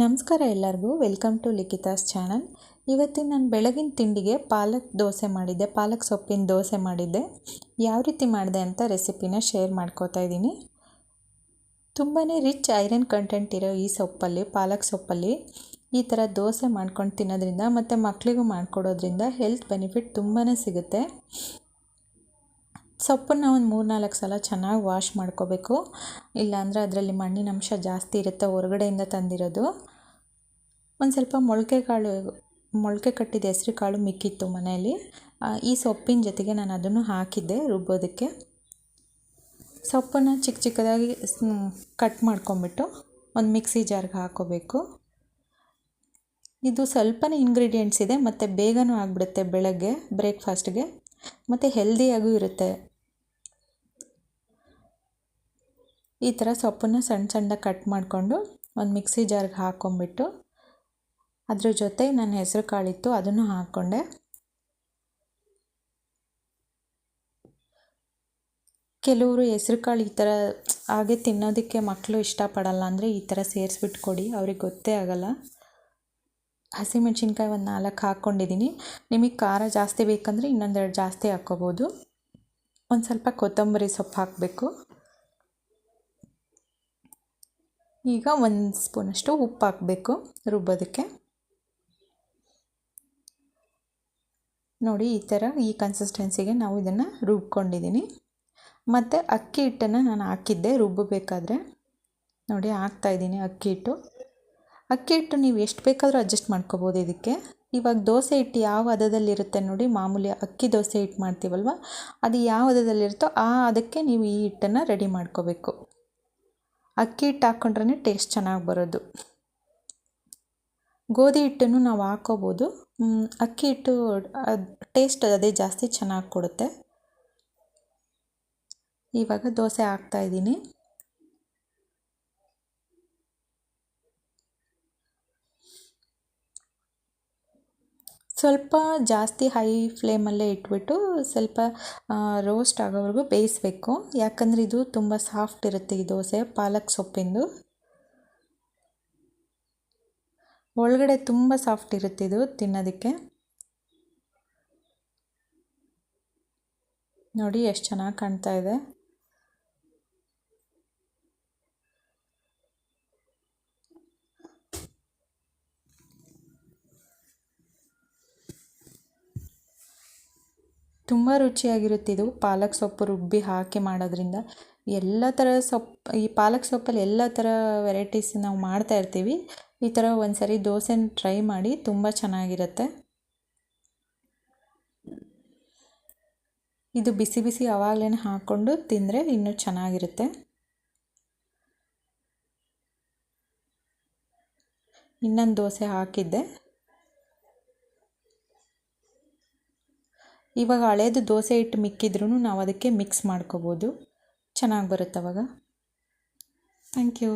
ನಮಸ್ಕಾರ ಎಲ್ಲರಿಗೂ. Welcome to ಲಿಖಿತಾಸ್ channel ಇವತ್ತಿನ ನಾನು ಬೆಳಗಿನ ತಿಂಡಿಗೆ ಪಾಲಕ್ ದೋಸೆ ಮಾಡಿದ್ದೆ. ಪಾಲಕ್ ಸೊಪ್ಪಿನ ದೋಸೆ ಮಾಡಿದ್ದೆ. ಯಾವ ರೀತಿ ಮಾಡಿದೆ ಅಂತ ರೆಸಿಪಿನ ಶೇರ್ ಮಾಡ್ಕೋತಾ ಇದ್ದೀನಿ. ತುಂಬಾ ರಿಚ್ ಐರನ್ ಕಂಟೆಂಟ್ ಇರೋ ಈ ಸೊಪ್ಪಲ್ಲಿ, ಪಾಲಕ್ ಸೊಪ್ಪಲ್ಲಿ ಈ ಥರ ದೋಸೆ ಮಾಡ್ಕೊಂಡು ತಿನ್ನೋದ್ರಿಂದ ಮತ್ತು ಮಕ್ಕಳಿಗೂ ಮಾಡಿಕೊಡೋದ್ರಿಂದ ಹೆಲ್ತ್ ಬೆನಿಫಿಟ್ ತುಂಬಾ ಸಿಗುತ್ತೆ. ಸೊಪ್ಪನ್ನು ಒಂದು ಮೂರು ನಾಲ್ಕು ಸಲ ಚೆನ್ನಾಗಿ ವಾಶ್ ಮಾಡ್ಕೋಬೇಕು. ಇಲ್ಲಾಂದರೆ ಅದರಲ್ಲಿ ಮಣ್ಣಿನ ಅಂಶ ಜಾಸ್ತಿ ಇರುತ್ತೆ ಹೊರಗಡೆಯಿಂದ ತಂದಿರೋದು. ಒಂದು ಸ್ವಲ್ಪ ಮೊಳಕೆ ಕಾಳು, ಮೊಳಕೆ ಕಟ್ಟಿದ ಹೆಸ್ರು ಕಾಳು ಮಿಕ್ಕಿತ್ತು ಮನೆಯಲ್ಲಿ. ಈ ಸೊಪ್ಪಿನ ಜೊತೆಗೆ ನಾನು ಅದನ್ನು ಹಾಕಿದ್ದೆ ರುಬ್ಬೋದಕ್ಕೆ. ಸೊಪ್ಪನ್ನು ಚಿಕ್ಕ ಚಿಕ್ಕದಾಗಿ ಕಟ್ ಮಾಡ್ಕೊಂಬಿಟ್ಟು ಒಂದು ಮಿಕ್ಸಿ ಜಾರ್ಗೆ ಹಾಕೋಬೇಕು. ಇದು ಸ್ವಲ್ಪನೇ ಇಂಗ್ರೀಡಿಯೆಂಟ್ಸ್ ಇದೆ, ಮತ್ತು ಬೇಗನೂ ಆಗಿಬಿಡುತ್ತೆ ಬೆಳಗ್ಗೆ ಬ್ರೇಕ್ಫಾಸ್ಟ್ಗೆ ಮತ್ತು ಹೆಲ್ದಿಯಾಗೂ ಇರುತ್ತೆ. ಈ ಥರ ಸೊಪ್ಪನ್ನು ಸಣ್ಣ ಸಣ್ಣ ಕಟ್ ಮಾಡಿಕೊಂಡು ಒಂದು ಮಿಕ್ಸಿ ಜಾರ್ಗೆ ಹಾಕ್ಕೊಂಬಿಟ್ಟು ಅದ್ರ ಜೊತೆ ನನ್ನ ಹೆಸರು ಕಾಳಿತ್ತು, ಅದನ್ನು ಹಾಕ್ಕೊಂಡೆ ಕೆಲವರು ಹೆಸ್ರು ಕಾಳು ಈ ಥರ ಹಾಗೆ ತಿನ್ನೋದಕ್ಕೆ ಮಕ್ಕಳು ಇಷ್ಟಪಡಲ್ಲ ಅಂದರೆ ಈ ಥರ ಸೇರಿಸ್ಬಿಟ್ಟು ಕೊಡಿ, ಅವ್ರಿಗೆ ಗೊತ್ತೇ ಆಗಲ್ಲ. ಹಸಿಮೆಣ್ಸಿನ್ಕಾಯಿ ಒಂದು ನಾಲ್ಕು ಹಾಕ್ಕೊಂಡಿದ್ದೀನಿ. ನಿಮಗೆ ಖಾರ ಜಾಸ್ತಿ ಬೇಕಂದರೆ ಇನ್ನೊಂದೆರಡು ಜಾಸ್ತಿ ಹಾಕ್ಕೋಬೋದು. ಒಂದು ಸ್ವಲ್ಪ ಕೊತ್ತಂಬರಿ ಸೊಪ್ಪು ಹಾಕಬೇಕು. ಈಗ ಒಂದು ಸ್ಪೂನಷ್ಟು ಉಪ್ಪು ಹಾಕಬೇಕು ರುಬ್ಬೋದಕ್ಕೆ. ನೋಡಿ, ಈ ಥರ ಈ ಕನ್ಸಿಸ್ಟೆನ್ಸಿಗೆ ನಾವು ಇದನ್ನು ರುಬ್ಕೊಂಡಿದ್ದೀನಿ. ಮತ್ತು ಅಕ್ಕಿ ಹಿಟ್ಟನ್ನು ನಾನು ಹಾಕಿದ್ದೆ, ರುಬ್ಬಬೇಕಾದ್ರೆ. ನೋಡಿ ಹಾಕ್ತಾಯಿದ್ದೀನಿ ಅಕ್ಕಿ ಹಿಟ್ಟು. ಅಕ್ಕಿ ಹಿಟ್ಟು ನೀವು ಎಷ್ಟು ಬೇಕಾದರೂ ಅಡ್ಜಸ್ಟ್ ಮಾಡ್ಕೋಬೋದು ಇದಕ್ಕೆ. ಇವಾಗ ದೋಸೆ ಹಿಟ್ಟು ಯಾವ ಹದದಲ್ಲಿರುತ್ತೆ ನೋಡಿ, ಮಾಮೂಲಿ ಅಕ್ಕಿ ದೋಸೆ ಹಿಟ್ಟು ಮಾಡ್ತೀವಲ್ವ? ಅದು ಯಾವ ಹದದಲ್ಲಿರುತ್ತೋ ಆ ಅದಕ್ಕೆ ನೀವು ಈ ಹಿಟ್ಟನ್ನು ರೆಡಿ ಮಾಡ್ಕೋಬೇಕು. ಅಕ್ಕಿ ಹಿಟ್ಟು ಹಾಕ್ಕೊಂಡ್ರೆ ಟೇಸ್ಟ್ ಚೆನ್ನಾಗಿ ಬರೋದು. ಗೋಧಿ ಹಿಟ್ಟನ್ನು ನಾವು ಹಾಕೋಬೋದು. ಅಕ್ಕಿ ಹಿಟ್ಟು ಟೇಸ್ಟ್ ಅದೇ ಜಾಸ್ತಿ ಚೆನ್ನಾಗಿ ಕೊಡುತ್ತೆ. ಇವಾಗ ದೋಸೆ ಹಾಕ್ತಾಯಿದ್ದೀನಿ ಸ್ವಲ್ಪ ಜಾಸ್ತಿ ಹೈ ಫ್ಲೇಮಲ್ಲೇ ಇಟ್ಬಿಟ್ಟು ಸ್ವಲ್ಪ ರೋಸ್ಟ್ ಆಗೋವರೆಗೂ ಬೇಯಿಸಬೇಕು. ಯಾಕಂದರೆ ಇದು ತುಂಬ ಸಾಫ್ಟ್ ಇರುತ್ತೆ ಈ ದೋಸೆ, ಪಾಲಕ್ ಸೊಪ್ಪಿಂದು. ಒಳಗಡೆ ತುಂಬ ಸಾಫ್ಟ್ ಇರುತ್ತೆ ಇದು ತಿನ್ನೋದಕ್ಕೆ. ನೋಡಿ, ಎಷ್ಟು ಚೆನ್ನಾಗಿ ಕಾಣ್ತಾ ಇದೆ. ತುಂಬ ರುಚಿಯಾಗಿರುತ್ತೆ ಇದು. ಪಾಲಕ್ ಸೊಪ್ಪು ರುಬ್ಬಿ ಹಾಕಿ ಮಾಡೋದ್ರಿಂದ ಎಲ್ಲ ಥರ ಸೊಪ್ಪು ಈ ಪಾಲಕ್ ಸೊಪ್ಪಲ್ಲಿ ಎಲ್ಲ ಥರ ವೆರೈಟೀಸ್ ನಾವು ಮಾಡ್ತಾ ಇರ್ತೀವಿ. ಈ ಥರ ಒಂದು ಸರಿ ದೋಸೆನ ಟ್ರೈ ಮಾಡಿ ತುಂಬ ಚೆನ್ನಾಗಿರುತ್ತೆ. ಇದು ಬಿಸಿ ಬಿಸಿ ಆವಾಗಲೇ ಹಾಕ್ಕೊಂಡು ತಿಂದರೆ ಇನ್ನೂ ಚೆನ್ನಾಗಿರುತ್ತೆ. ಇನ್ನೊಂದು ದೋಸೆ ಹಾಕಿದ್ದೆ. ಇವಾಗ ಹಳೇದು ದೋಸೆ ಹಿಟ್ಟು ಮಿಕ್ಕಿದ್ರೂ ನಾವು ಅದಕ್ಕೆ ಮಿಕ್ಸ್ ಮಾಡ್ಕೋಬೋದು. ಚೆನ್ನಾಗಿ ಬರುತ್ತೆ ಅವಾಗ ಥ್ಯಾಂಕ್ ಯು